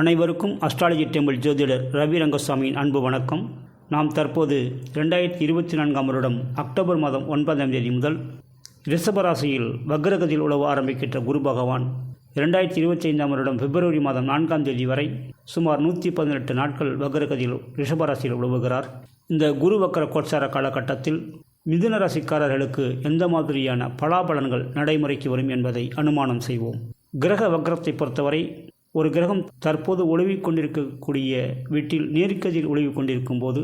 அனைவருக்கும் astrology temple ஜோதிடர் ரவி ரங்கசாமியின் அன்பு வணக்கம். நாம் தற்போது ரெண்டாயிரத்தி இருபத்தி நான்காம் வருடம் அக்டோபர் மாதம் ஒன்பதாம் தேதி முதல் ரிஷபராசியில் வக்ரகதியில் உழவ ஆரம்பிக்கின்ற குரு பகவான். இரண்டாயிரத்தி இருபத்தி ஐந்தாம் வருடம் பிப்ரவரி மாதம் நான்காம் தேதி வரை சுமார் நூற்றி பதினெட்டு நாட்கள் வக்ரகதியில் ரிஷபராசியில் உழவுகிறார். இந்த குரு வக்கர கோட்சார காலகட்டத்தில் மிதுன ராசிக்காரர்களுக்கு எந்த மாதிரியான பலாபலன்கள் நடைமுறைக்கு வரும் என்பதை அனுமானம் செய்வோம். கிரக வக்ரத்தை பொறுத்தவரை ஒரு கிரகம் தற்போது உழவிக் கொண்டிருக்கக்கூடிய வீட்டில் நேர்கதியில் உழவிக் கொண்டிருக்கும் போது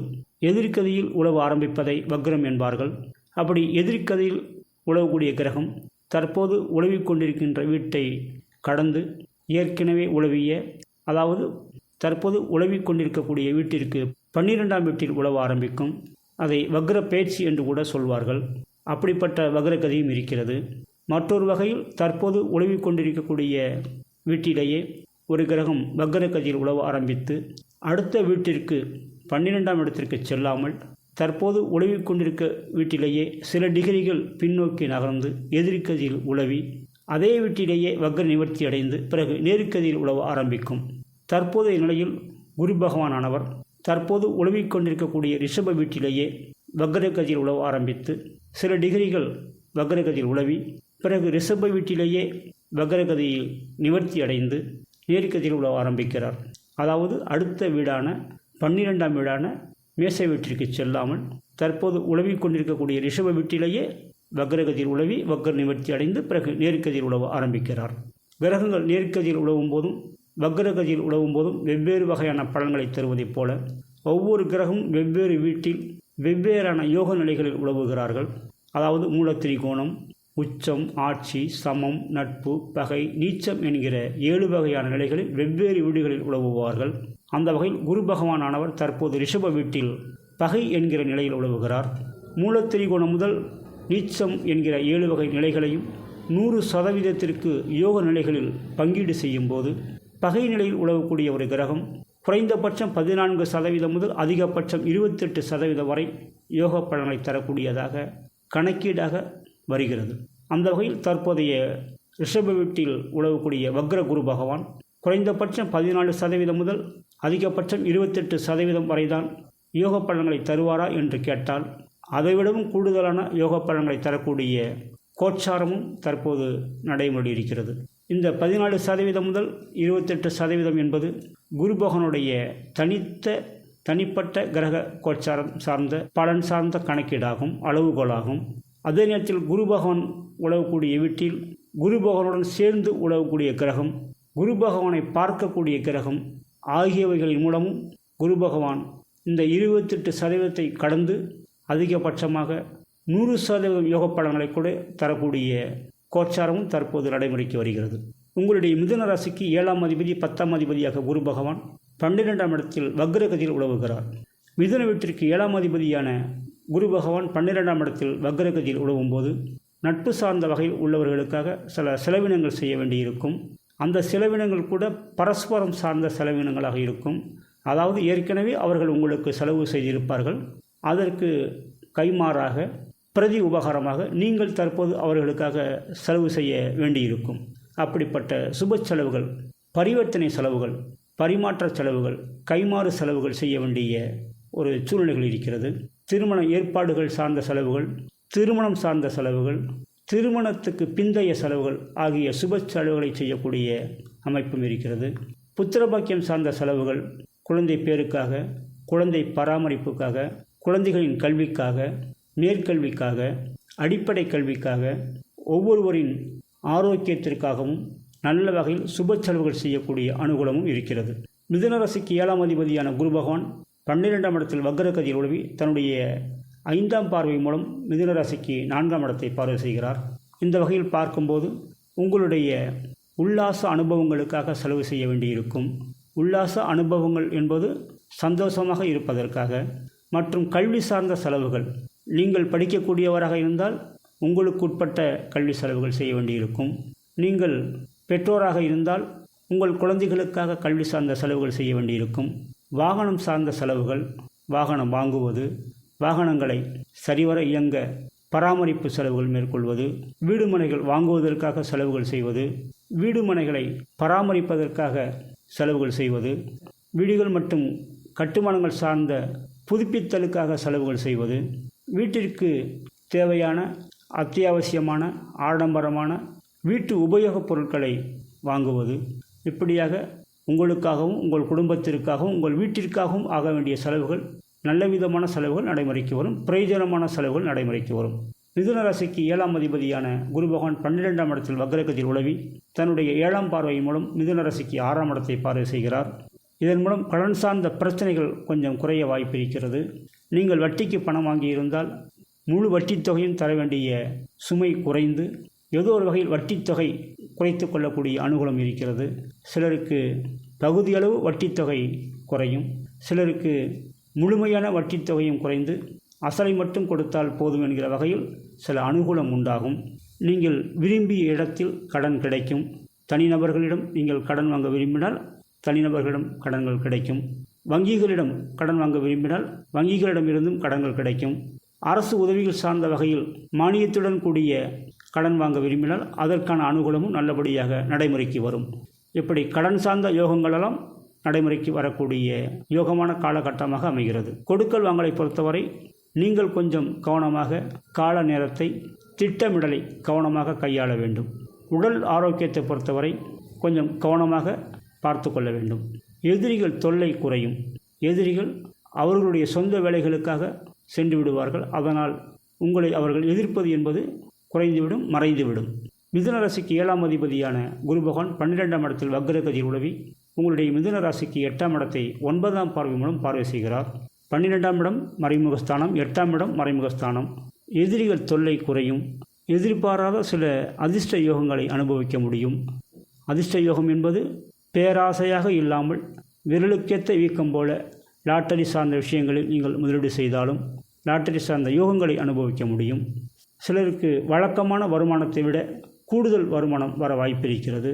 எதிர்கதியில் உழவு ஆரம்பிப்பதை வக்ரம் என்பார்கள். அப்படி எதிர்கதியில் உழவக்கூடிய கிரகம் தற்போது உழவிக் கொண்டிருக்கின்ற வீட்டை கடந்து ஏற்கனவே உழவிய அதாவது தற்போது உழவிக் கொண்டிருக்கக்கூடிய வீட்டிற்கு பன்னிரெண்டாம் வீட்டில் உழவ ஆரம்பிக்கும். அதை வக்ர பேச்சு என்று கூட சொல்வார்கள். அப்படிப்பட்ட வக்ரகதியும் இருக்கிறது. மற்றொரு வகையில் தற்போது உழவிக் கொண்டிருக்கக்கூடிய வீட்டிலேயே ஒரு கிரகம் வக்ரகதியில் உழவ ஆரம்பித்து அடுத்த வீட்டிற்கு பன்னிரெண்டாம் இடத்திற்கு செல்லாமல் தற்போது உழவிக் கொண்டிருக்க வீட்டிலேயே சில டிகிரிகள் பின்னோக்கி நகர்ந்து எதிர்கதியில் உழவி அதே வீட்டிலேயே வக்ர நிவர்த்தி அடைந்து பிறகு நேருக்கதியில் உழவ ஆரம்பிக்கும். தற்போதைய நிலையில் குரு பகவானானவர் தற்போது உழவிக் கொண்டிருக்கக்கூடிய ரிஷப வீட்டிலேயே வக்ரகதியில் உழவ ஆரம்பித்து சில டிகிரிகள் வக்ரகதியில் உழவி பிறகு ரிஷப வீட்டிலேயே வக்ரகதியில் நிவர்த்தி அடைந்து நேர்கதியில் உழவ ஆரம்பிக்கிறார். அதாவது அடுத்த வீடான பன்னிரெண்டாம் வீடான மேசை வீட்டிற்கு செல்லாமல் தற்போது உழவி கொண்டிருக்கக்கூடிய ரிஷப வீட்டிலேயே வக்ரகதியில் உழவி வக்ர நிவர்த்தி அடைந்து பிறகு நேர்கதியில் உழவ ஆரம்பிக்கிறார். கிரகங்கள் நேர்கதியில் உழவும் போதும் வக்ரகதியில் உழவும் போதும் வெவ்வேறு வகையான பலன்களை தருவதைப் போல ஒவ்வொரு கிரகமும் வெவ்வேறு வீட்டில் வெவ்வேறான யோக நிலைகளில் உழவுகிறார்கள் அதாவது மூலத்திரிகோணம் உச்சம் ஆட்சி சமம் நட்பு பகை நீச்சம் என்கிற ஏழு வகையான நிலைகளில் வெவ்வேறு வீடுகளில் உழவுவார்கள். அந்த வகையில் குரு பகவானானவர் தற்போது ரிஷப வீட்டில் பகை என்கிற நிலையில் உழவுகிறார். மூலத்திரிகோணம் முதல் நீச்சம் என்கிற ஏழு வகை நிலைகளையும் நூறு சதவீதத்திற்கு யோக நிலைகளில் பங்கீடு செய்யும்போது பகை நிலையில் உழவக்கூடிய ஒரு கிரகம் குறைந்தபட்சம் பதினான்கு சதவீதம் முதல் அதிகபட்சம் இருபத்தெட்டு சதவீதம் வரை யோக பலனை தரக்கூடியதாக கணக்கீடாக வருகிறது. அந்த வகையில் தற்போதைய ரிஷப வீட்டில் உழவக்கூடிய வக்ர குரு பகவான் குறைந்தபட்சம் பதினாலு சதவீதம் முதல் அதிகபட்சம் இருபத்தெட்டு சதவீதம் வரைதான் யோக பலன்களை தருவாரா என்று கேட்டால் அதைவிடவும் கூடுதலான யோக பலன்களை தரக்கூடிய கோச்சாரமும் தற்போது நடைமுறை இருக்கிறது இந்த பதினாலு சதவீதம் முதல் இருபத்தெட்டு சதவீதம் என்பது குருபகனுடைய தனித்த தனிப்பட்ட கிரக கோச்சாரம் சார்ந்த பலன் சார்ந்த கணக்கீடாகும் அளவுகோலாகும். அதே நேரத்தில் குரு பகவான் உழவக்கூடிய வீட்டில் குரு பகவானுடன் சேர்ந்து உழவக்கூடிய கிரகம் குரு பகவானை பார்க்கக்கூடிய கிரகம் ஆகியவைகளின் மூலமும் குரு பகவான் இந்த இருபத்தெட்டு சதவீதத்தை கடந்து அதிகபட்சமாக நூறு சதவீதம் யோக பலன்களை கூட தரக்கூடிய கோச்சாரமும் தற்போது நடைமுறைக்கு வருகிறது. உங்களுடைய மிதுன ராசிக்கு ஏழாம் அதிபதி பத்தாம் அதிபதியாக குரு பகவான் பன்னிரெண்டாம் இடத்தில் வக்ரகதியில் உழவுகிறார். மிதுன வீட்டிற்கு ஏழாம் அதிபதியான குரு பகவான் பன்னிரெண்டாம் இடத்தில் வக்ரகதியில் உழவும் போது நட்பு சார்ந்த வகையில் உள்ளவர்களுக்காக சில செலவினங்கள் செய்ய வேண்டியிருக்கும். அந்த செலவினங்கள் கூட பரஸ்பரம் சார்ந்த செலவினங்களாக இருக்கும். அதாவது ஏற்கனவே அவர்கள் உங்களுக்கு செலவு செய்திருப்பார்கள். அதற்கு கைமாறாக பிரதி உபகாரமாக நீங்கள் தற்போது அவர்களுக்காக செலவு செய்ய வேண்டியிருக்கும். அப்படிப்பட்ட சுப செலவுகள் பரிவர்த்தனை செலவுகள் பரிமாற்ற செலவுகள் கைமாறு செலவுகள் செய்ய வேண்டிய ஒரு சூழ்நிலைகள் இருக்கிறது. திருமண ஏற்பாடுகள் சார்ந்த செலவுகள் திருமணம் சார்ந்த செலவுகள் திருமணத்துக்கு பிந்தைய செலவுகள் ஆகிய சுப செலவுகளை செய்யக்கூடிய அமைப்பும் இருக்கிறது. புத்திரபாக்கியம் சார்ந்த செலவுகள் குழந்தை பேருக்காக குழந்தை பராமரிப்புக்காக குழந்தைகளின் கல்விக்காக மேற்கல்விக்காக அடிப்படை கல்விக்காக ஒவ்வொருவரின் ஆரோக்கியத்திற்காகவும் நல்ல வகையில் சுப செலவுகள் செய்யக்கூடிய அனுகூலமும் இருக்கிறது. மிதுனராசிக்கு ஏழாம் அதிபதியான குரு பகவான் பன்னிரெண்டாம் இடத்தில் வக்ரகதியில் உழவி தன்னுடைய ஐந்தாம் பார்வை மூலம் மிதுனராசிக்கு நான்காம் இடத்தை பார்வை செய்கிறார். இந்த வகையில் பார்க்கும்போது உங்களுடைய உல்லாச அனுபவங்களுக்காக செலவு செய்ய வேண்டியிருக்கும். உல்லாச அனுபவங்கள் என்பது சந்தோஷமாக இருப்பதற்காக மற்றும் கல்வி சார்ந்த செலவுகள். நீங்கள் படிக்கக்கூடியவராக இருந்தால் உங்களுக்கு உட்பட்ட கல்வி செலவுகள் செய்ய வேண்டியிருக்கும். நீங்கள் பெற்றோராக இருந்தால் உங்கள் குழந்தைகளுக்காக கல்வி சார்ந்த செலவுகள் செய்ய வேண்டியிருக்கும். வாகனம் சார்ந்த செலவுகள் வாகனம் வாங்குவது வாகனங்களை சரிவர இயங்க பராமரிப்பு செலவுகள் மேற்கொள்வது வீடுமனைகள் வாங்குவதற்காக செலவுகள் செய்வது வீடுமனைகளை பராமரிப்பதற்காக செலவுகள் செய்வது வீடுகள் மற்றும் கட்டுமானங்கள் சார்ந்த புதுப்பித்தலுக்காக செலவுகள் செய்வது வீட்டிற்கு தேவையான அத்தியாவசியமான ஆடம்பரமான வீட்டு உபயோகப் பொருட்களை வாங்குவது இப்படியாக உங்களுக்காகவும் உங்கள் குடும்பத்திற்காகவும் உங்கள் வீட்டிற்காகவும் ஆக வேண்டிய செலவுகள் நல்ல விதமான செலவுகள் நடைமுறைக்கு வரும் பிரயோஜனமான செலவுகள் நடைமுறைக்கு வரும். மிதுன ராசிக்கு ஏழாம் அதிபதியான குரு பகவான் பன்னிரெண்டாம் இடத்தில் வக்ரகத்தில் உழவி தன்னுடைய ஏழாம் பார்வை மூலம் மிதுன ராசிக்கு ஆறாம் இடத்தை பார்வை செய்கிறார். இதன் மூலம் கடன் சார்ந்த பிரச்சனைகள் கொஞ்சம் குறைய வாய்ப்பு இருக்கிறது. நீங்கள் வட்டிக்கு பணம் வாங்கியிருந்தால் முழு வட்டித் தொகையும் தர வேண்டிய சுமை குறைந்து ஏதோ ஒரு வகையில் வட்டித்தொகை குறைத்து கொள்ளக்கூடிய அனுகூலம் இருக்கிறது. சிலருக்கு பகுதியளவு வட்டித் தொகை குறையும். சிலருக்கு முழுமையான வட்டித் தொகையும் குறைந்து அசலை மட்டும் கொடுத்தால் போதும் என்கிற வகையில் சில அனுகூலம் உண்டாகும். நீங்கள் விரும்பிய இடத்தில் கடன் கிடைக்கும். தனிநபர்களிடம் நீங்கள் கடன் வாங்க விரும்பினால் தனிநபர்களிடம் கடன்கள் கிடைக்கும். வங்கிகளிடம் கடன் வாங்க விரும்பினால் வங்கிகளிடமிருந்தும் கடன்கள் கிடைக்கும். அரசு உதவிகள் சார்ந்த வகையில் மானியத்துடன் கூடிய கடன் வாங்க விரும்பினால் அதற்கான அனுகூலமும் நல்லபடியாக நடைமுறைக்கு வரும். இப்படி கடன் சார்ந்த யோகங்களெல்லாம் நடைமுறைக்கு வரக்கூடிய யோகமான காலகட்டமாக அமைகிறது. கொடுக்கல் வாங்கலை பொறுத்தவரை நீங்கள் கொஞ்சம் கவனமாக கால நேரத்தை திட்டமிடலை கவனமாக கையாள வேண்டும். உடல் ஆரோக்கியத்தை பொறுத்தவரை கொஞ்சம் கவனமாக பார்த்து கொள்ள வேண்டும். எதிரிகள் தொல்லை குறையும். எதிரிகள் அவர்களுடைய சொந்த வேலைகளுக்காக சென்று விடுவார்கள். அதனால் உங்களை அவர்கள் எதிர்ப்பது என்பது குறைந்துவிடும் மறைந்துவிடும். மிதுன ராசிக்கு ஏழாம் அதிபதியான குரு பகவான் பன்னிரெண்டாம் இடத்தில் வக்ரகதியில் உழவி உங்களுடைய மிதுன ராசிக்கு எட்டாம் இடத்தை ஒன்பதாம் பார்வை மூலம் பார்வை செய்கிறார். பன்னிரெண்டாம் இடம் மறைமுகஸ்தானம் எட்டாம் இடம் மறைமுகஸ்தானம். எதிரிகள் தொல்லை குறையும். எதிர்பாராத சில அதிர்ஷ்ட யோகங்களை அனுபவிக்க முடியும். அதிர்ஷ்ட யோகம் என்பது பேராசையாக இல்லாமல் விரலுக்கேத்த வீக்கம் போல லாட்டரி சார்ந்த விஷயங்களில் நீங்கள் முதலீடு செய்தாலும் லாட்டரி சார்ந்த யோகங்களை அனுபவிக்க முடியும். சிலருக்கு வழக்கமான வருமானத்தை விட கூடுதல் வருமானம் வர வாய்ப்பிருக்கிறது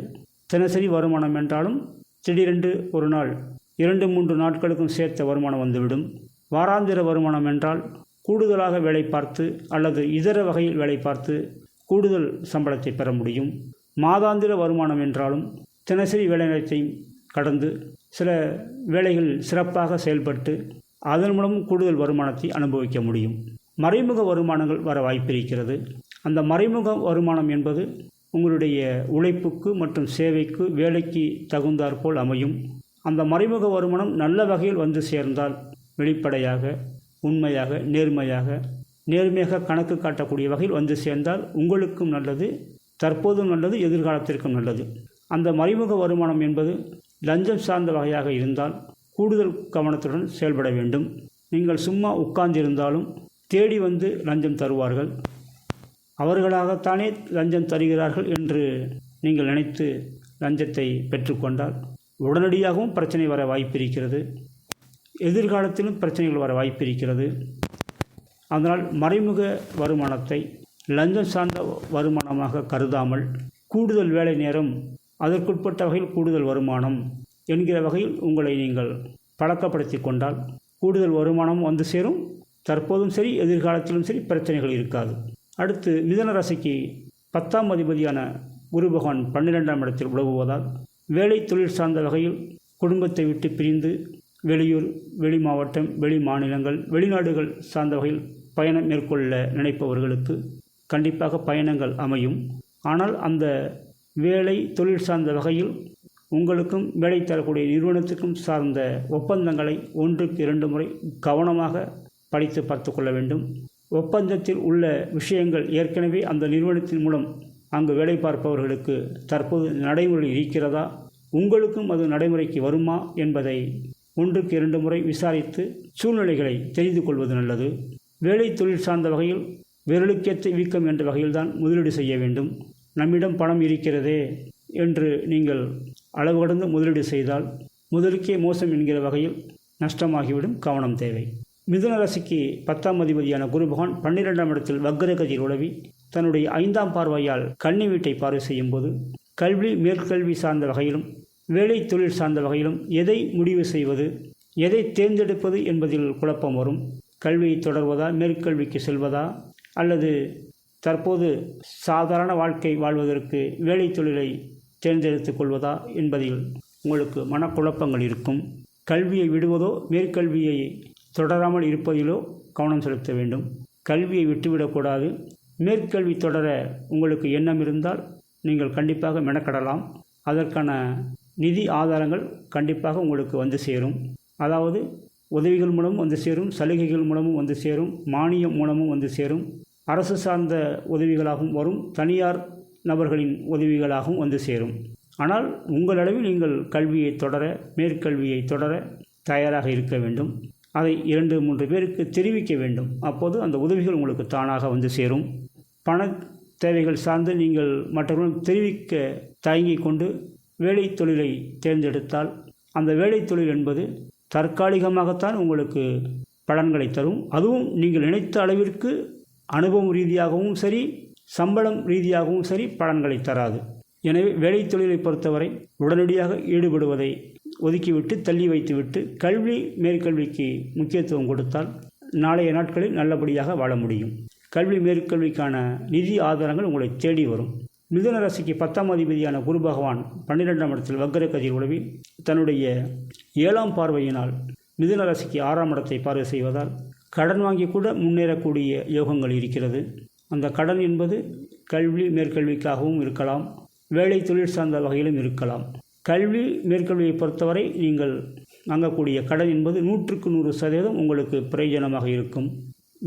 தினசரி வருமானம் என்றாலும் திடீரென்று ஒரு நாள் இரண்டு மூன்று நாட்களுக்கும் சேர்த்த வருமானம் வந்துவிடும். வாராந்திர வருமானம் என்றால் கூடுதலாக வேலை பார்த்து அல்லது இதர வகையில் வேலை பார்த்து கூடுதல் சம்பளத்தை பெற முடியும். மாதாந்திர வருமானம் என்றாலும் தினசரி வேலைநிலையத்தையும் கடந்து சில வேலைகள் சிறப்பாக செயல்பட்டு அதன் மூலம் கூடுதல் வருமானத்தை அனுபவிக்க முடியும். மறைமுக வருமானங்கள் வர வாய்ப்பிருக்கிறது அந்த மறைமுக வருமானம் என்பது உங்களுடைய உழைப்புக்கு மற்றும் சேவைக்கு வேலைக்கு தகுந்தாற்போல் அமையும். அந்த மறைமுக வருமானம் நல்ல வகையில் வந்து சேர்ந்தால் வெளிப்படையாக உண்மையாக நேர்மையாக நேர்மையாக கணக்கு காட்டக்கூடிய வகையில் வந்து சேர்ந்தால் உங்களுக்கும் நல்லது தற்போதும் நல்லது எதிர்காலத்திற்கும் நல்லது. அந்த மறைமுக வருமானம் என்பது லஞ்சம் சார்ந்த வகையாக இருந்தால் கூடுதல் கவனத்துடன் செயல்பட வேண்டும். நீங்கள் சும்மா உட்கார்ந்திருந்தாலும் தேடி வந்து லஞ்சம் தருவார்கள். அவர்களாகத்தானே லஞ்சம் தருகிறார்கள் என்று நீங்கள் நினைத்து லஞ்சத்தை பெற்றுக்கொண்டால் உடனடியாகவும் பிரச்சனை வர வாய்ப்பிருக்கிறது. எதிர்காலத்திலும் பிரச்சனைகள் வர வாய்ப்பிருக்கிறது. அதனால் மறைமுக வருமானத்தை லஞ்சம் சார்ந்த வருமானமாக கருதாமல் கூடுதல் வேலை நேரம் அதற்குட்பட்ட வகையில் கூடுதல் வருமானம் என்கிற வகையில் உங்களை நீங்கள் பழக்கப்படுத்தி கொண்டால் கூடுதல் வருமானம் வந்து சேரும். தற்போதும் சரி எதிர்காலத்திலும் சரி பிரச்சனைகள் இருக்காது. அடுத்து மிதன ராசிக்கு பத்தாம் அதிபதியான குரு பகவான் பன்னிரெண்டாம் இடத்தில் உழவுவதால் வேலை தொழில் சார்ந்த வகையில் குடும்பத்தை விட்டு பிரிந்து வெளியூர் வெளி மாவட்டம் வெளி மாநிலங்கள் வெளிநாடுகள் சார்ந்த வகையில் பயணம் மேற்கொள்ள நினைப்பவர்களுக்கு கண்டிப்பாக பயணங்கள் அமையும். ஆனால் அந்த வேலை தொழில் சார்ந்த வகையில் உங்களுக்கும் வேலை தரக்கூடிய நிறுவனத்துக்கும் சார்ந்த ஒப்பந்தங்களை ஒன்றுக்கு இரண்டு முறை கவனமாக படித்து பார்த்து கொள்ள வேண்டும். ஒப்பந்தத்தில் உள்ள விஷயங்கள் ஏற்கனவே அந்த நிறுவனத்தின் மூலம் அங்கு வேலை பார்ப்பவர்களுக்கு தற்போது நடைமுறை இருக்கிறதா? உங்களுக்கும் அது நடைமுறைக்கு வருமா என்பதை ஒன்றுக்கு இரண்டு முறை விசாரித்து சூழ்நிலைகளை தெரிந்து கொள்வது நல்லது. வேலை தொழில் சார்ந்த வகையில் விரலுக்கேற்ற வீக்கம் என்ற வகையில்தான் முதலீடு செய்ய வேண்டும். நம்மிடம் பணம் இருக்கிறதே என்று நீங்கள் அளவு கடந்து முதலீடு செய்தால் முதலுக்கே மோசம் என்கிற வகையில் நஷ்டமாகிவிடும் கவனம் தேவை. மிதுன ராசிக்கு பத்தாம் அதிபதியான குரு பகவான் பன்னிரெண்டாம் இடத்தில் வக்ரகதியில் உழவி தன்னுடைய ஐந்தாம் பார்வையால் கன்னி வீட்டை பார்வை செய்யும்போது கல்வி மேற்கல்வி சார்ந்த வகையிலும் வேலை தொழில் சார்ந்த வகையிலும் எதை முடிவு செய்வது எதை தேர்ந்தெடுப்பது என்பதில் குழப்பம் வரும். கல்வியை தொடர்வதா மேற்கல்விக்கு செல்வதா அல்லது தற்போது சாதாரண வாழ்க்கை வாழ்வதற்கு வேலை தொழிலை தேர்ந்தெடுத்து கொள்வதா என்பதில் உங்களுக்கு மனக்குழப்பங்கள் இருக்கும். கல்வியை விடுவதோ மேற்கல்வியை தொடராமல் இருப்பதிலோ கவனம் செலுத்த வேண்டும். கல்வியை விட்டுவிடக்கூடாது மேற்கல்வி தொடர உங்களுக்கு எண்ணம் இருந்தால் நீங்கள் கண்டிப்பாக மெனக்கடலாம். அதற்கான நிதி ஆதாரங்கள் கண்டிப்பாக உங்களுக்கு வந்து சேரும். அதாவது உதவிகள் மூலமும் வந்து சேரும் சலுகைகள் மூலமும் வந்து சேரும் மானியம் மூலமும் வந்து சேரும் அரசு சார்ந்த உதவிகளாகவும் வரும் தனியார் நபர்களின் உதவிகளாகவும் வந்து சேரும். ஆனால் உங்கள் அளவில் நீங்கள் கல்வியை தொடர மேற்கல்வியை தொடர தயாராக இருக்க வேண்டும். அதை இரண்டு மூன்று பேருக்கு தெரிவிக்க வேண்டும். அப்போது அந்த உதவிகள் உங்களுக்கு தானாக வந்து சேரும். பண தேவைகள் சார்ந்து நீங்கள் மற்றவர்களும் தெரிவிக்க தயங்கி கொண்டு வேலை தொழிலை தேர்ந்தெடுத்தால் அந்த வேலை தொழில் என்பது தற்காலிகமாகத்தான் உங்களுக்கு பலன்களை தரும். அதுவும் நீங்கள் நினைத்த அளவிற்கு அனுபவம் ரீதியாகவும் சரி சம்பளம் ரீதியாகவும் சரி பலன்களை தராது. எனவே வேலை தொழிலை பொறுத்தவரை உடனடியாக ஈடுபடுவதை ஒதுக்கிவிட்டு தள்ளி வைத்துவிட்டு கல்வி மேற்கல்விக்கு முக்கியத்துவம் கொடுத்தால் நாளைய நாட்களில் நல்லபடியாக வாழ முடியும். கல்வி மேற்கல்விக்கான நிதி ஆதாரங்கள் உங்களை தேடி வரும். மிதுன ராசிக்கு பத்தாம் அதிபதியான குரு பகவான் பன்னிரெண்டாம் இடத்தில் வக்கர கதிர் உழவி தன்னுடைய ஏழாம் பார்வையினால் மிதுன ராசிக்கு ஆறாம் இடத்தை பார்வை செய்வதால் கடன் வாங்கி கூட முன்னேறக்கூடிய யோகங்கள் இருக்கிறது. அந்த கடன் என்பது கல்வி மேற்கல்விக்காகவும் இருக்கலாம். வேலை தொழில் சார்ந்த வகையிலும் இருக்கலாம். கல்வி மேற்கல்வியை பொறுத்தவரை நீங்கள் வாங்கக்கூடிய கடன் என்பது நூற்றுக்கு நூறு சதவீதம் உங்களுக்கு பிரயோஜனமாக இருக்கும்.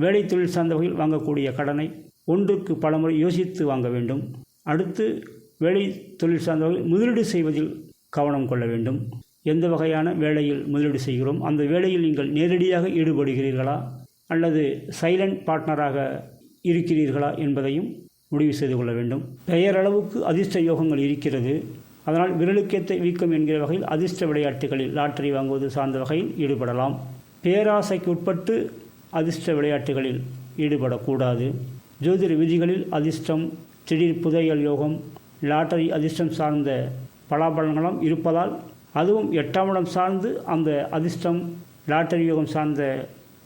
வேலை தொழில் சார்ந்த வகையில் வாங்கக்கூடிய கடனை ஒன்றுக்கு பலமுறை யோசித்து வாங்க வேண்டும். அடுத்து வேலை தொழில் சார்ந்த வகையில் முதலீடு செய்வதில் கவனம் கொள்ள வேண்டும். எந்த வகையான வேலையில் முதலீடு செய்கிறோம்? அந்த வேலையில் நீங்கள் நேரடியாக ஈடுபடுகிறீர்களா? அல்லது சைலண்ட் பார்ட்னராக இருக்கிறீர்களா என்பதையும் முடிவு செய்து கொள்ள வேண்டும். பெயரளவுக்கு அதிர்ஷ்ட யோகங்கள் இருக்கிறது. அதனால் விரலுக்கேற்ற வீக்கம் என்கிற வகையில் அதிர்ஷ்ட விளையாட்டுகளில் லாட்டரி வாங்குவது சார்ந்த வகையில் ஈடுபடலாம். பேராசைக்கு உட்பட்டு அதிர்ஷ்ட விளையாட்டுகளில் ஈடுபடக்கூடாது. ஜோதிட விதிகளில் அதிர்ஷ்டம் திடீர் புதையல் யோகம் லாட்டரி அதிர்ஷ்டம் சார்ந்த பலாபலன்களும் இருப்பதால் அதுவும் எட்டாம் இடம் சார்ந்து அந்த அதிர்ஷ்டம் லாட்டரி யோகம் சார்ந்த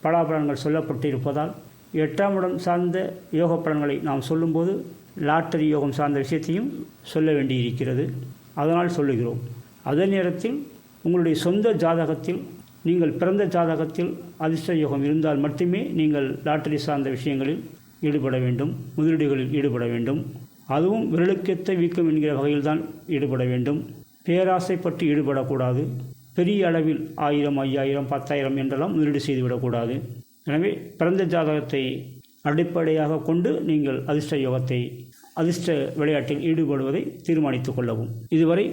பலாபலன்கள் சொல்லப்பட்டு இருப்பதால் எட்டாம் இடம் சார்ந்த யோக பலன்களை நாம் சொல்லும்போது லாட்டரி யோகம் சார்ந்த விஷயத்தையும் சொல்ல வேண்டியிருக்கிறது. அதனால் சொல்லுகிறோம். அதே நேரத்தில் உங்களுடைய சொந்த ஜாதகத்தில் நீங்கள் பிறந்த ஜாதகத்தில் அதிர்ஷ்ட யோகம் இருந்தால் மட்டுமே நீங்கள் லாட்டரி சார்ந்த விஷயங்களில் ஈடுபட வேண்டும். முதலீடுகளில் ஈடுபட வேண்டும். அதுவும் விரலுக்கேத்த வீக்கம் என்கிற வகையில்தான் ஈடுபட வேண்டும். பேராசைப்பட்டு ஈடுபடக்கூடாது. பெரிய அளவில் ஆயிரம் ஐயாயிரம் பத்தாயிரம் என்றெல்லாம் முதலீடு செய்துவிடக்கூடாது. எனவே பிறந்த ஜாதகத்தை அடிப்படையாக கொண்டு நீங்கள் அதிர்ஷ்ட யோகத்தை அதிர்ஷ்ட விளையாட்டில் ஈடுபடுவதை தீர்மானித்துக் கொள்ளவும். இதுவரை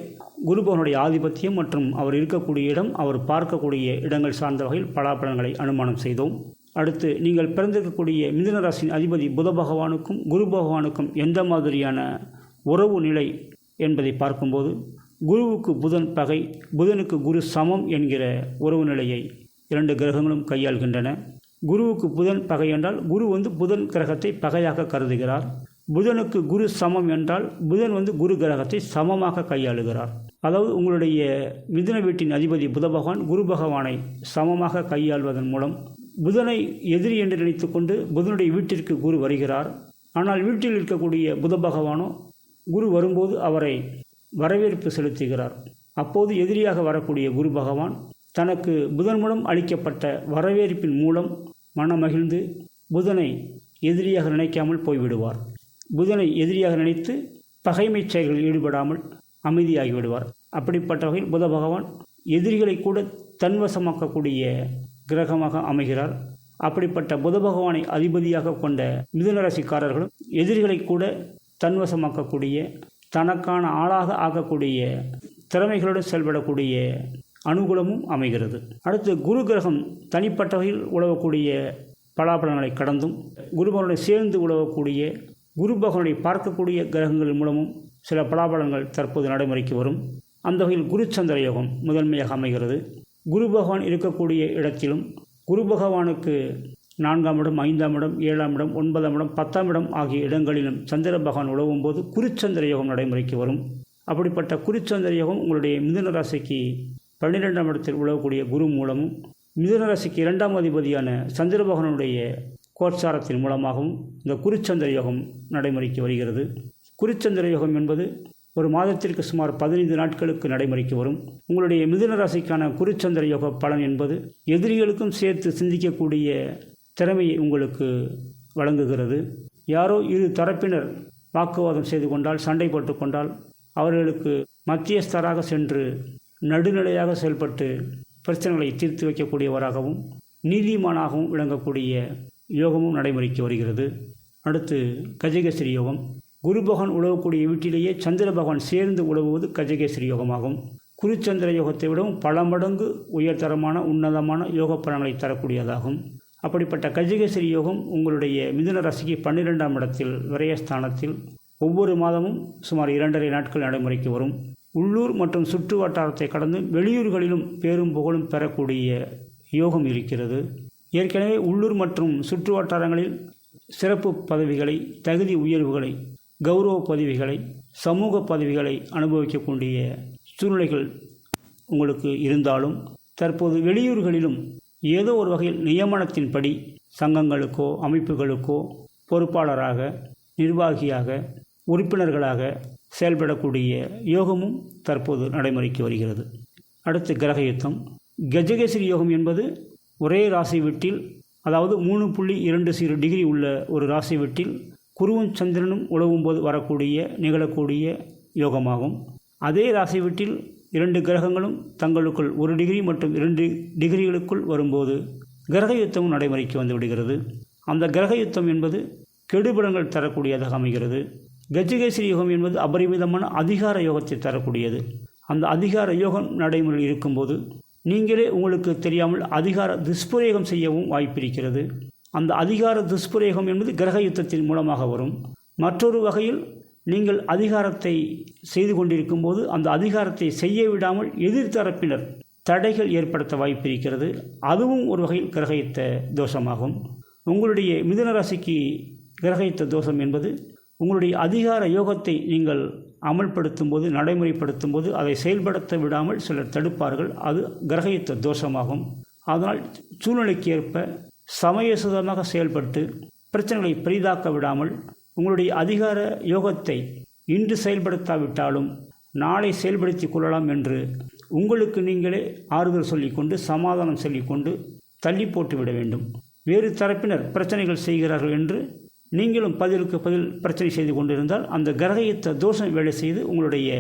குருபவனுடைய ஆதிபத்தியம் மற்றும் அவர் இருக்கக்கூடிய இடம் அவர் பார்க்கக்கூடிய இடங்கள் சார்ந்த வகையில் பலாபலன்களை அனுமானம் செய்தோம். அடுத்து நீங்கள் பிறந்திருக்கக்கூடிய மிதுன ராசியின் அதிபதி புத பகவானுக்கும் குரு பகவானுக்கும் எந்த மாதிரியான உறவு நிலை என்பதை பார்க்கும்போது குருவுக்கு புதன் பகை புதனுக்கு குரு சமம் என்கிற உறவு நிலையை இரண்டு கிரகங்களும் கையாள்கின்றன. குருவுக்கு புதன் பகை என்றால் குரு வந்து புதன் கிரகத்தை பகையாக கருதுகிறார். புதனுக்கு குரு சமம் என்றால் புதன் வந்து குரு கிரகத்தை சமமாக கையாளுகிறார். அதாவது உங்களுடைய மிதுன வீட்டின் அதிபதி புத பகவான் குரு பகவானை சமமாக கையாள்வதன் மூலம் புதனை எதிரி என்று நினைத்துக்கொண்டு புதனுடைய வீட்டிற்கு குரு வருகிறார். ஆனால் வீட்டில் இருக்கக்கூடிய புத பகவானோ குரு வரும்போது அவரை வரவேற்பு செலுத்துகிறார். அப்போது எதிரியாக வரக்கூடிய குரு பகவான் தனக்கு புதன் மூலம் அளிக்கப்பட்ட வரவேற்பின் மூலம் மனமகிழ்ந்து புதனை எதிரியாக நினைக்காமல் போய்விடுவார். புதனை எதிரியாக நினைத்து பகைமை செயல்களில் ஈடுபடாமல் அமைதியாகி விடுவார் அப்படிப்பட்ட வகையில் புத பகவான் எதிரிகளை கூட தன்வசமாக்கக்கூடிய கிரகமாக அமைகிறார். அப்படிப்பட்ட புத பகவானை அதிபதியாக கொண்ட மிதுனராசிக்காரர்களும் எதிரிகளை கூட தன்வசமாக்கக்கூடிய தனக்கான ஆளாக ஆக்கக்கூடிய திறமைகளுடன் செயல்படக்கூடிய அனுகூலமும் அமைகிறது. அடுத்து குரு கிரகம் தனிப்பட்ட வகையில் உழவக்கூடிய பலாபலங்களை கடந்தும் குருபகனுடன் சேர்ந்து உழவக்கூடிய குரு பார்க்கக்கூடிய கிரகங்கள் மூலமும் சில பலாபலங்கள் தற்போது நடைமுறைக்கு வரும். அந்த வகையில் குரு சந்திர யோகம் முதன்மையாக அமைகிறது. குரு பகவான் இருக்கக்கூடிய இடத்திலும் குரு பகவானுக்கு நான்காம் இடம் ஐந்தாம் இடம் ஏழாம் இடம் ஒன்பதாம் இடம் பத்தாம் இடம் ஆகிய இடங்களிலும் சந்திர பகவான் உழவும் போது குருச்சந்திர யோகம் நடைமுறைக்கு வரும். அப்படிப்பட்ட குருச்சந்திர யோகம் உங்களுடைய மிதுன ராசிக்கு பன்னிரெண்டாம் இடத்தில் உழவக்கூடிய குரு மூலமும் மிதுனராசிக்கு இரண்டாம் அதிபதியான சந்திர கோச்சாரத்தின் கோட்சாரத்தின் மூலமாகவும் இந்த குருச்சந்திர யோகம் நடைமுறைக்கு வருகிறது. குருச்சந்திர யோகம் என்பது ஒரு மாதத்திற்கு சுமார் பதினைந்து நாட்களுக்கு நடைமுறைக்கு வரும். உங்களுடைய மிதுன ராசிக்கான குருச்சந்திர யோக பலன் என்பது எதிரிகளுக்கும் சேர்த்து சிந்திக்கக்கூடிய திறமையை உங்களுக்கு வழங்குகிறது. யாரோ இரு தரப்பினர் வாக்குவாதம் செய்து கொண்டால் சண்டை போட்டு கொண்டால் அவர்களுக்கு மத்தியஸ்தராக சென்று நடுநிலையாக செயல்பட்டு பிரச்சனைகளை தீர்த்து வைக்கக்கூடியவராகவும் நீதிமானாகவும் விளங்கக்கூடிய யோகமும் நடைமுறைக்கு வருகிறது. அடுத்து கஜகேசரி யோகம். குரு பகவான் உழவக்கூடிய வீட்டிலேயே சந்திர பகவான் சேர்ந்து உழவுவது கஜகேசரி யோகமாகும். குருச்சந்திர யோகத்தை விடவும் பல மடங்கு உயர்தரமான உன்னதமான யோக பலன்களை தரக்கூடியதாகும். அப்படிப்பட்ட கஜகேசரி யோகம் உங்களுடைய மிதுன ராசிக்கு பன்னிரெண்டாம் இடத்தில் விரயஸ்தானத்தில் ஒவ்வொரு மாதமும் சுமார் இரண்டரை நாட்கள் நடைமுறைக்கு வரும். உள்ளூர் மற்றும் சுற்று வட்டாரத்தை கடந்து வெளியூர்களிலும் பேரும் புகழும் பெறக்கூடிய யோகம் இருக்கிறது. ஏற்கனவே உள்ளூர் மற்றும் சுற்று வட்டாரங்களில் சிறப்பு பதவிகளை தகுதி உயர்வுகளை கௌரவ பதவிகளை சமூக பதவிகளை அனுபவிக்கக்கூடிய சூழ்நிலைகள் உங்களுக்கு இருந்தாலும் தற்போது வெளியூர்களிலும் ஏதோ ஒரு வகையில் நியமனத்தின்படி சங்கங்களுக்கோ அமைப்புகளுக்கோ பொறுப்பாளராக நிர்வாகியாக உறுப்பினர்களாக செயல்படக்கூடிய யோகமும் தற்போது நடைமுறைக்கு வருகிறது. அடுத்து கிரக யுத்தம். கஜகேசரி யோகம் என்பது ஒரே ராசி வீட்டில் அதாவது மூணு புள்ளி இரண்டு சிறு டிகிரி உள்ள ஒரு ராசி வீட்டில் குருவும் சந்திரனும் உழவும் போது வரக்கூடிய நிகழக்கூடிய யோகமாகும். அதே ராசி வீட்டில் இரண்டு கிரகங்களும் தங்களுக்குள் ஒரு டிகிரி மற்றும் இரண்டு டிகிரிகளுக்குள் வரும்போது கிரக யுத்தமும் நடைமுறைக்கு வந்து விடுகிறது. அந்த கிரக யுத்தம் என்பது கெடுபடங்கள் தரக்கூடியதாக அமைகிறது. கஜகேசரி யோகம் என்பது அபரிமிதமான அதிகார யோகத்தை தரக்கூடியது. அந்த அதிகார யோகம் நடைமுறையில் இருக்கும்போது நீங்களே உங்களுக்கு தெரியாமல் அதிகார துஷ்பிரயோகம் செய்யவும் வாய்ப்பிருக்கிறது. அந்த அதிகார துஷ்பிரயோகம் என்பது கிரக யுத்தத்தின் மூலமாக வரும். மற்றொரு வகையில் நீங்கள் அதிகாரத்தை செய்து கொண்டிருக்கும் போது அந்த அதிகாரத்தை செய்ய விடாமல் எதிர்த்தரப்பினர் தடைகள் ஏற்படுத்த வாய்ப்பிருக்கிறது. அதுவும் ஒரு வகையில் கிரகயுத்த தோஷமாகும். உங்களுடைய மிதுன ராசிக்கு கிரகயுத்த தோஷம் என்பது உங்களுடைய அதிகார யோகத்தை நீங்கள் அமல்படுத்தும் போது நடைமுறைப்படுத்தும் போது அதை செயல்படுத்த விடாமல் சிலர் தடுப்பார்கள். அது கிரகயுத்த தோஷமாகும். அதனால் சூழ்நிலைக்கு ஏற்ப சமயசுதமாக செயல்பட்டு பிரச்சனைகளை பெரிதாக்க விடாமல் உங்களுடைய அதிகார யோகத்தை இன்று செயல்படுத்தாவிட்டாலும் நாளை செயல்படுத்தி கொள்ளலாம் என்று உங்களுக்கு நீங்களே ஆறுதல் சொல்லிக்கொண்டு சமாதானம் சொல்லிக்கொண்டு தள்ளி போட்டு விட வேண்டும். வேறு தரப்பினர் பிரச்சனைகள் செய்கிறார்கள் என்று நீங்களும் பதிலுக்கு பதில் பிரச்சனை செய்து கொண்டிருந்தால் அந்த கிரகயுத்த தோஷம் வேலை செய்து உங்களுடைய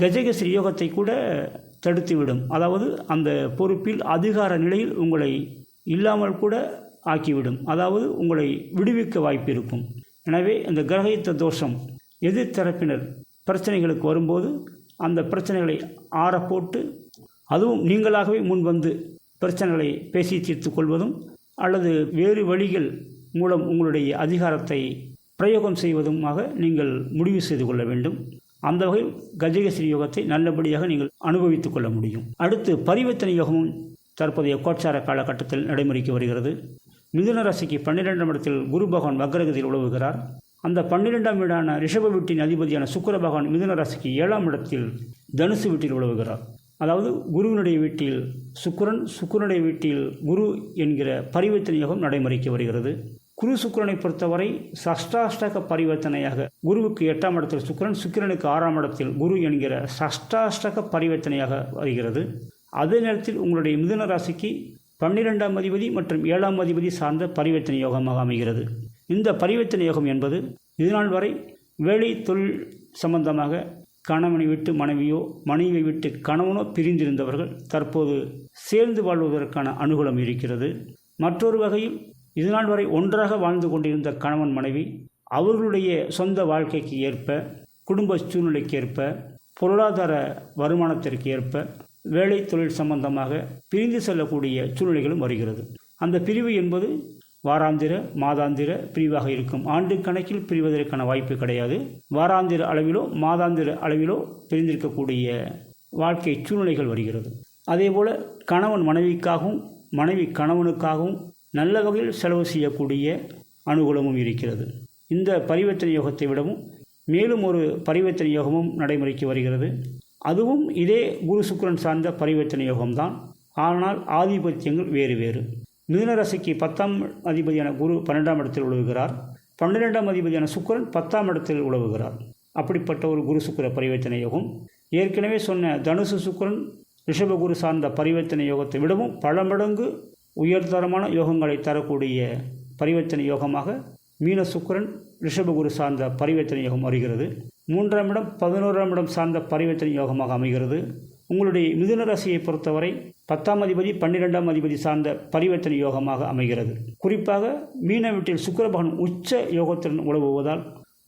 கஜகஸ்ரீ யோகத்தை கூட தடுத்துவிடும். அதாவது அந்த பொறுப்பில் அதிகார நிலையில் உங்களை இல்லாமல் கூட ஆக்கிவிடும். அதாவது உங்களை விடுவிக்க வாய்ப்பு இருக்கும். எனவே இந்த கிரகயுத்த தோஷம் எதிர்த்தரப்பினர் பிரச்சனைகளுக்கு வரும்போது அந்த பிரச்சனைகளை ஆறப்போட்டு அதுவும் நீங்களாகவே முன் வந்து பிரச்சனைகளை பேசி தீர்த்து கொள்வதும் அல்லது வேறு வழிகள் மூலம் உங்களுடைய அதிகாரத்தை பிரயோகம் செய்வதுமாக நீங்கள் முடிவு செய்து கொள்ள வேண்டும். அந்த வகையில் கஜகஸ்ரீ யோகத்தை நல்லபடியாக நீங்கள் அனுபவித்துக் கொள்ள முடியும். அடுத்து பரிவர்த்தனை யோகமும் தற்போதைய கோச்சார காலகட்டத்தில் நடைமுறைக்கு வருகிறது. மிதுன ராசிக்கு பன்னிரெண்டாம் இடத்தில் குரு பகவான் வக்ரகதியில் உழவுகிறார். அந்த பன்னிரெண்டாம் வீடான ரிஷப வீட்டின் அதிபதியான சுக்கர பகவான் மிதுன ராசிக்கு ஏழாம் இடத்தில் தனுசு வீட்டில் உழவுகிறார். அதாவது குருவினுடைய வீட்டில் சுக்கரன் சுக்கரனுடைய வீட்டில் குரு என்கிற பரிவர்த்தனை யோகம் நடைமுறைக்கு வருகிறது. குரு சுக்கிரனை பொறுத்தவரை சஷ்டாஷ்டக பரிவர்த்தனையாக குருவுக்கு எட்டாம் இடத்தில் சுக்கரன் சுக்கிரனுக்கு ஆறாம் இடத்தில் குரு என்கிற சஷ்டாஷ்டக பரிவர்த்தனையாக வருகிறது. அதே நேரத்தில் உங்களுடைய மிதுன ராசிக்கு பன்னிரெண்டாம் அதிபதி மற்றும் ஏழாம் அதிபதி சார்ந்த பரிவர்த்தனை யோகமாக அமைகிறது. இந்த பரிவர்த்தனை யோகம் என்பது இதுநாள் வரை வேலை தொழில் சம்பந்தமாக கணவனை விட்டு மனைவியோ மனைவியை விட்டு கணவனோ பிரிந்திருந்தவர்கள் தற்போது சேர்ந்து வாழ்வதற்கான அனுகூலம் இருக்கிறது. மற்றொரு வகையில் இதுநாள் வரை ஒன்றாக வாழ்ந்து கொண்டிருந்த கணவன் மனைவி அவர்களுடைய சொந்த வாழ்க்கைக்கு ஏற்ப குடும்ப சூழ்நிலைக்கு ஏற்ப பொருளாதார வருமானத்திற்கு ஏற்ப வேலை தொழில் சம்பந்தமாக பிரிந்து செல்லக்கூடிய சூழ்நிலைகளும் வருகிறது. அந்த பிரிவு என்பது வாராந்திர மாதாந்திர பிரிவாக இருக்கும். ஆண்டு கணக்கில் பிரிவதற்கான வாய்ப்பு கிடையாது. வாராந்திர அளவிலோ மாதாந்திர அளவிலோ பிரிந்திருக்கக்கூடிய வாழ்க்கை சூழ்நிலைகள் வருகிறது. அதேபோல் கணவன் மனைவிக்காகவும் மனைவி கணவனுக்காகவும் நல்ல வகையில் செலவு செய்யக்கூடிய அனுகூலமும் இருக்கிறது. இந்த பரிவர்த்தனை யோகத்தை விடவும் மேலும் ஒரு பரிவர்த்தனை யோகமும் நடைமுறைக்கு வருகிறது. அதுவும் இதே குரு சுக்கிரன் சார்ந்த பரிவர்த்தனை யோகம்தான். ஆனால் ஆதிபத்தியங்கள் வேறு வேறு. மிதுனராசிக்கு பத்தாம் அதிபதியான குரு பன்னெண்டாம் இடத்தில் உழவுகிறார். பன்னிரெண்டாம் அதிபதியான சுக்கிரன் பத்தாம் இடத்தில் உழவுகிறார். அப்படிப்பட்ட ஒரு குரு சுக்கிர பரிவர்த்தனை யோகம். ஏற்கனவே சொன்ன தனுசு சுக்கிரன் ரிஷபகுரு சார்ந்த பரிவர்த்தனை யோகத்தை விடவும் பல மடங்கு உயர்தரமான யோகங்களை தரக்கூடிய பரிவர்த்தனை யோகமாக மீன சுக்கரன் ரிஷபகுரு சார்ந்த பரிவர்த்தனை யோகம் வருகிறது. மூன்றாம் இடம் பதினோராம் இடம் சார்ந்த பரிவர்த்தனை யோகமாக அமைகிறது. உங்களுடைய மிதுன ராசியை பொறுத்தவரை பத்தாம் அதிபதி பன்னிரெண்டாம் அதிபதி சார்ந்த பரிவர்த்தனை யோகமாக அமைகிறது. குறிப்பாக மீன வீட்டில் சுக்கரபகன் உச்ச யோகத்துடன் உழவுவதால்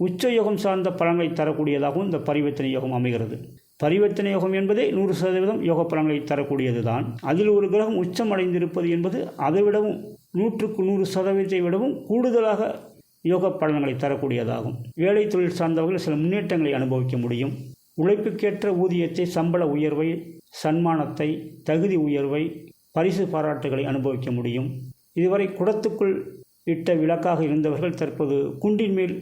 உச்ச யோகம் சார்ந்த பலன்களை தரக்கூடியதாகவும் இந்த பரிவர்த்தனை யோகம் அமைகிறது. பரிவர்த்தனை யோகம் என்பதே நூறு சதவீதம் யோக பலன்களை தரக்கூடியது தான் அதில் ஒரு கிரகம் உச்சம் அடைந்திருப்பது என்பது அதைவிடவும் நூற்றுக்கு நூறு சதவீதத்தை விடவும் கூடுதலாக யோக பலன்களை தரக்கூடியதாகும். வேலை தொழில் சார்ந்தவர்கள் சில முன்னேற்றங்களை அனுபவிக்க முடியும். உழைப்புக்கேற்ற ஊதியத்தை சம்பள உயர்வை சன்மானத்தை தகுதி உயர்வை பரிசு பாராட்டுகளை அனுபவிக்க முடியும். இதுவரை குடத்துக்குள் இட்ட விளக்காக இருந்தவர்கள் தற்போது குண்டின் மேல்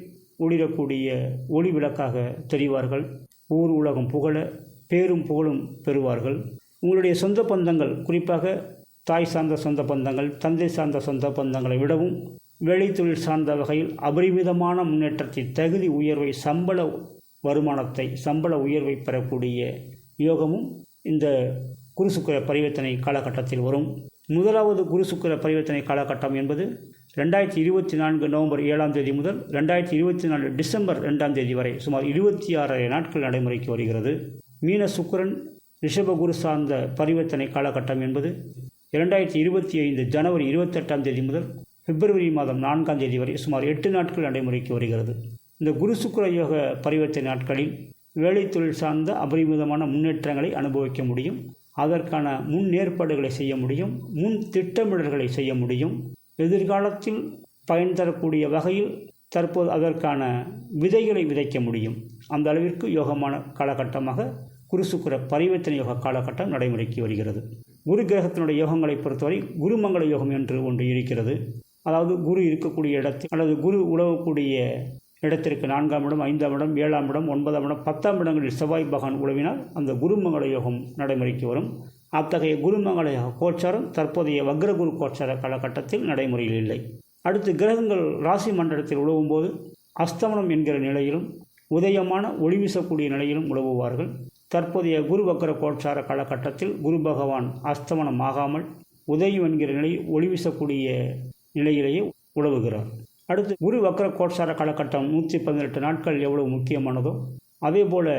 ஒளிரக்கூடிய ஒளி விளக்காக தெரிவார்கள். ஊர் உலகம் புகழ பேரும் புகழும் பெறுவார்கள். உங்களுடைய சொந்த பந்தங்கள் குறிப்பாக தாய் சார்ந்த சொந்த பந்தங்கள் தந்தை சார்ந்த சொந்த பந்தங்களை விடவும் வேலை தொழில் சார்ந்த வகையில் அபரிமிதமான முன்னேற்றத்தை தகுதி உயர்வை சம்பள வருமானத்தை சம்பள உயர்வை பெறக்கூடிய யோகமும் இந்த குருசுக்கிர பரிவர்த்தனை காலகட்டத்தில் வரும். முதலாவது குருசுக்கிர பரிவர்த்தனை காலகட்டம் என்பது ரெண்டாயிரத்தி இருபத்தி நான்கு நவம்பர் ஏழாம் தேதி முதல் ரெண்டாயிரத்தி இருபத்தி நாலு டிசம்பர் ரெண்டாம் தேதி வரை சுமார் இருபத்தி ஆறரை நாட்கள் நடைமுறைக்கு வருகிறது. மீன சுக்கரன் ரிஷப குரு சார்ந்த பரிவர்த்தனை காலகட்டம் என்பது இரண்டாயிரத்தி இருபத்தி ஐந்து ஜனவரி இருபத்தெட்டாம் தேதி முதல் பிப்ரவரி மாதம் நான்காம் தேதி வரை சுமார் எட்டு நாட்கள் நடைமுறைக்கு வருகிறது. இந்த குரு சுக்கர யோக பரிவர்த்தனை நாட்களில் வேலை தொழில் சார்ந்த அபரிமிதமான முன்னேற்றங்களை அனுபவிக்க முடியும். அதற்கான முன் ஏற்பாடுகளை செய்ய முடியும் முன் திட்டமிடல்களை செய்ய முடியும். எதிர்காலத்தில் பயன் தரக்கூடிய வகையில் தற்போது அதற்கான விதைகளை விதைக்க முடியும். அந்த அளவிற்கு யோகமான காலகட்டமாக குருசுக்குர பரிவர்த்தனை யோக காலகட்டம் நடைமுறைக்கு வருகிறது. குரு கிரகத்தினுடைய யோகங்களை பொறுத்தவரை குருமங்கள யோகம் என்று ஒன்று இருக்கிறது. அதாவது குரு இருக்கக்கூடிய இடத்தில் அல்லது குரு உழவக்கூடிய இடத்திற்கு நான்காம் இடம் ஐந்தாம் இடம் ஏழாம் இடம் ஒன்பதாம் இடம் பத்தாம் இடங்களில் செவ்வாய் பகவான் உழவினால் அந்த குருமங்கள யோகம் நடைமுறைக்கு வரும். அத்தகைய குருமங்கள கோச்சாரம் தற்போதைய வக்ரகுரு கோச்சார காலகட்டத்தில் நடைமுறையில் இல்லை. அடுத்து கிரகங்கள் ராசி மண்டலத்தில் உழவும்போது அஸ்தமனம் என்கிற நிலையிலும் உதயமான ஒளி வீசக்கூடிய நிலையிலும் உழவுவார்கள். தற்போதைய குரு வக்ர கோட்சார காலகட்டத்தில் குரு பகவான் அஸ்தமனம் ஆகாமல் உதயம் என்கிற நிலையில் ஒளி வீசக்கூடிய நிலையிலேயே உழவுகிறார். அடுத்து குரு வக்கர கோட்சார காலகட்டம் நூற்றி பதினெட்டு நாட்கள் எவ்வளவு முக்கியமானதோ அதே போல்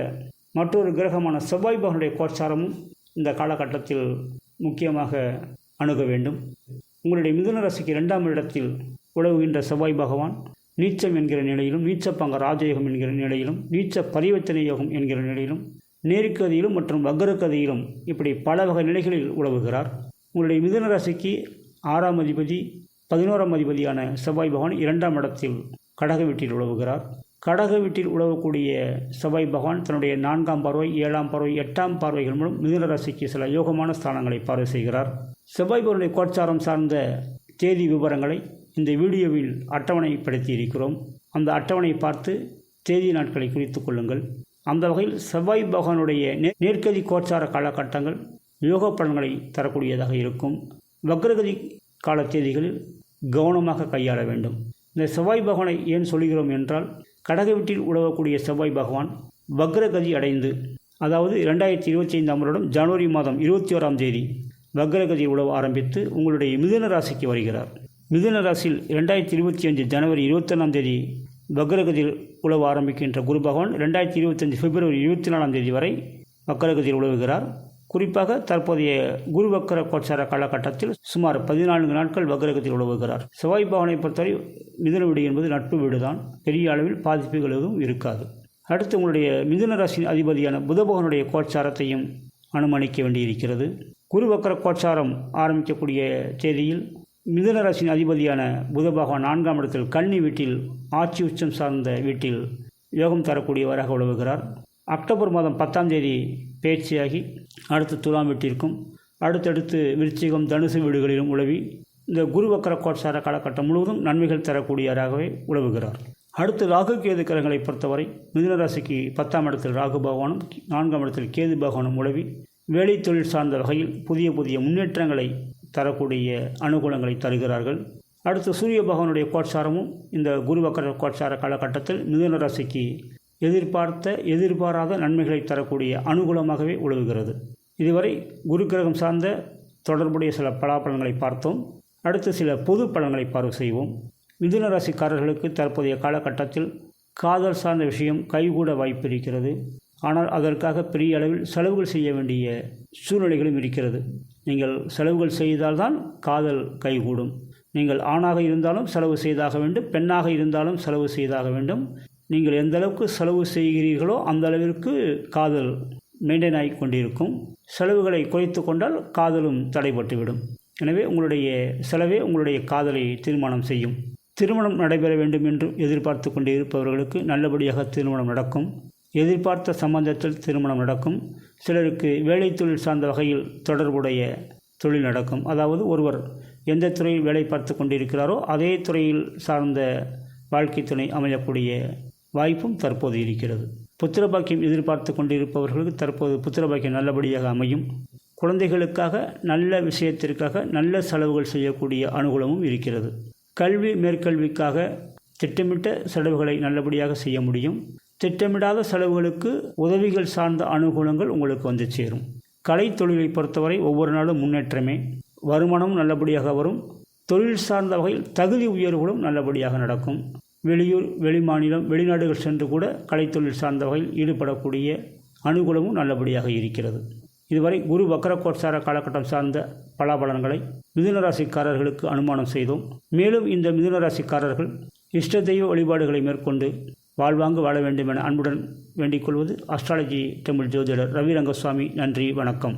மற்றொரு கிரகமான செவ்வாய் பகனுடைய கோட்சாரமும் இந்த காலகட்டத்தில் முக்கியமாக அணுக வேண்டும். உங்களுடைய மிதுன ராசிக்கு இரண்டாம் இடத்தில் உழவுகின்ற செவ்வாய் பகவான் நீச்சம் என்கிற நிலையிலும் நீச்சப்பங்க ராஜயோகம் என்கிற நிலையிலும் நீச்ச பரிவர்த்தனை யோகம் என்கிற நிலையிலும் நேருக்கதியிலும் மற்றும் வக்கரக்கதியிலும் இப்படி பல வகை நிலைகளில் உழவுகிறார். உங்களுடைய மிதுன ராசிக்கு ஆறாம் அதிபதி பதினோராம் அதிபதியான செவ்வாய் பகவான் இரண்டாம் இடத்தில் கடக வீட்டில் உழவுகிறார். கடக வீட்டில் உழவக்கூடிய செவ்வாய் பகவான் தன்னுடைய நான்காம் பார்வை ஏழாம் பார்வை எட்டாம் பார்வைகள் மூலம் மிதுன ராசிக்கு சில யோகமான ஸ்தானங்களை பார்வை செய்கிறார். செவ்வாய் பகவானுடைய கோச்சாரம் சார்ந்த தேதி விவரங்களை இந்த வீடியோவில் அட்டவணைப்படுத்தி இருக்கிறோம் அந்த அட்டவணையை பார்த்து தேதி நாட்களை குறித்து கொள்ளுங்கள். அந்த வகையில் செவ்வாய் பகவானுடைய நேர்கதி கோச்சார காலகட்டங்கள் யோக பலன்களை தரக்கூடியதாக இருக்கும். வக்ரகதி கால தேதிகளில் கவனமாக கையாள வேண்டும். இந்த செவ்வாய் பகவானை ஏன் சொல்கிறோம் என்றால் கடக வீட்டில் உழவக்கூடிய செவ்வாய் பகவான் வக்ரகதி அடைந்து அதாவது இரண்டாயிரத்தி இருபத்தி ஐந்தாம் வருடம் ஜனவரி மாதம் இருபத்தி ஓராம் தேதி வக்ரகதி உழவ ஆரம்பித்து உங்களுடைய மிதுன ராசிக்கு வருகிறார். மிதுன ராசியில் இரண்டாயிரத்தி இருபத்தி அஞ்சு ஜனவரி இருபத்தொன்னாம் தேதி வக்ரகதியில் உழவு ஆரம்பிக்கின்ற குரு பகவான் ரெண்டாயிரத்தி இருபத்தஞ்சு பிப்ரவரி இருபத்தி நாலாம் தேதி வரை வக்ரகதியில் உழவுகிறார். குறிப்பாக தற்போதைய குரு வக்கர கோச்சார காலகட்டத்தில் சுமார் பதினான்கு நாட்கள் வக்கிரகத்தில் உழவுகிறார். செவ்வாய் பவனை பொறுத்தவரை மிதுன வீடு என்பது நட்பு வீடுதான். பெரிய அளவில் பாதிப்புகள் எதுவும் இருக்காது. அடுத்து உங்களுடைய மிதுன ராசியின் அதிபதியான புதபகனுடைய கோச்சாரத்தையும் அனுமானிக்க வேண்டியிருக்கிறது. குரு வக்கர கோச்சாரம் ஆரம்பிக்கக்கூடிய தேதியில் மிதுன ராசியின் அதிபதியான புத நான்காம் இடத்தில் கன்னி வீட்டில் ஆட்சி உச்சம் சார்ந்த வீட்டில் யோகம் தரக்கூடியவராக உழவுகிறார். அக்டோபர் மாதம் பத்தாம் தேதி பேச்சியாகி அடுத்து துலாம் வீட்டிற்கும் அடுத்தடுத்து விருச்சிகம் தனுசு வீடுகளிலும் உழவி இந்த குரு வக்கர கோட்சார காலகட்டம் முழுவதும் நன்மைகள் தரக்கூடியவராகவே உழவுகிறார். அடுத்து ராகு கேது கிரகங்களை பொறுத்தவரை மிதுன ராசிக்கு பத்தாம் இடத்தில் ராகு பகவானும் நான்காம் இடத்தில் கேது பகவானும் உழவி வேலை தொழில் சார்ந்த வகையில் புதிய புதிய முன்னேற்றங்களை தரக்கூடிய அனுகூலங்களை தருகிறார்கள். அடுத்து சூரிய பகவானுடைய கோட்சாரமும் இந்த குரு வக்கர கோட்சார காலகட்டத்தில் மிதுனராசிக்கு எதிர்பார்த்த எதிர்பாராத நன்மைகளை தரக்கூடிய அனுகூலமாகவே உழவுகிறது இதுவரை குரு கிரகம் சார்ந்த தொடர்புடைய சில பலாபலன்களை பார்த்தோம். அடுத்து சில பொது பலன்களை பார்வை செய்வோம். மிதுன ராசிக்காரர்களுக்கு தற்போதைய காலகட்டத்தில் காதல் சார்ந்த விஷயம் கைகூட வாய்ப்பு இருக்கிறது. ஆனால் அதற்காக பெரிய அளவில் செலவுகள் செய்ய வேண்டிய சூழ்நிலைகளும் இருக்கிறது. நீங்கள் செலவுகள் செய்தால்தான் காதல் கைகூடும். நீங்கள் ஆணாக இருந்தாலும் செலவு செய்தாக வேண்டும் பெண்ணாக இருந்தாலும் செலவு செய்தாக வேண்டும். நீங்கள் எந்த அளவுக்கு செலவு செய்கிறீர்களோ அந்த அளவிற்கு காதல் மெயின்டைன் ஆகி கொண்டிருக்கும். செலவுகளை குறைத்து கொண்டால் காதலும் தடைபட்டுவிடும். எனவே உங்களுடைய செலவே உங்களுடைய காதலை தீர்மானம் செய்யும். திருமணம் நடைபெற வேண்டும் என்று எதிர்பார்த்து கொண்டு இருப்பவர்களுக்கு நல்லபடியாக திருமணம் நடக்கும். எதிர்பார்த்த சம்பந்தத்தில் திருமணம் நடக்கும். சிலருக்கு வேலை தொழில் சார்ந்த வகையில் தொடர்புடைய தொழில் நடக்கும். அதாவது ஒருவர் எந்த துறையில் வேலை பார்த்து கொண்டிருக்கிறாரோ அதே துறையில் சார்ந்த வாழ்க்கை துணை அமையக்கூடிய வாய்ப்பும் தற்போது இருக்கிறது. புத்திரபாக்கியம் எதிர்பார்த்து கொண்டிருப்பவர்களுக்கு தற்போது புத்திரபாக்கியம் நல்லபடியாக அமையும். குழந்தைகளுக்காக நல்ல விஷயத்திற்காக நல்ல செலவுகள் செய்யக்கூடிய அனுகூலமும் இருக்கிறது. கல்வி மேற்கல்விக்காக திட்டமிட்ட செலவுகளை நல்லபடியாக செய்ய முடியும். திட்டமிடாத செலவுகளுக்கு உதவிகள் சார்ந்த அனுகூலங்கள் உங்களுக்கு வந்து சேரும். கலை தொழிலை பொறுத்தவரை ஒவ்வொரு நாளும் முன்னேற்றமே. வருமானமும் நல்லபடியாக வரும். தொழில் சார்ந்த வகையில் தகுதி உயர்வுகளும் நல்லபடியாக நடக்கும். வெளியூர் வெளிமாநிலம் வெளிநாடுகள் சென்று கூட கலைத்தொழில் சார்ந்த வகையில் ஈடுபடக்கூடிய அனுகூலமும் நல்லபடியாக இருக்கிறது. இதுவரை குரு வக்கரக்கோட்சார காலகட்டம் சார்ந்த பலாபலன்களை மிதுனராசிக்காரர்களுக்கு அனுமானம் செய்தோம். மேலும் இந்த மிதுனராசிக்காரர்கள் இஷ்ட தெய்வ வழிபாடுகளை மேற்கொண்டு வாழ்வாங்கு வாழ வேண்டும் என அன்புடன் வேண்டிக் கொள்வது அஸ்ட்ராலஜி தமிழ் ஜோதிடர் ரவி ரங்கசுவாமி நன்றி வணக்கம்.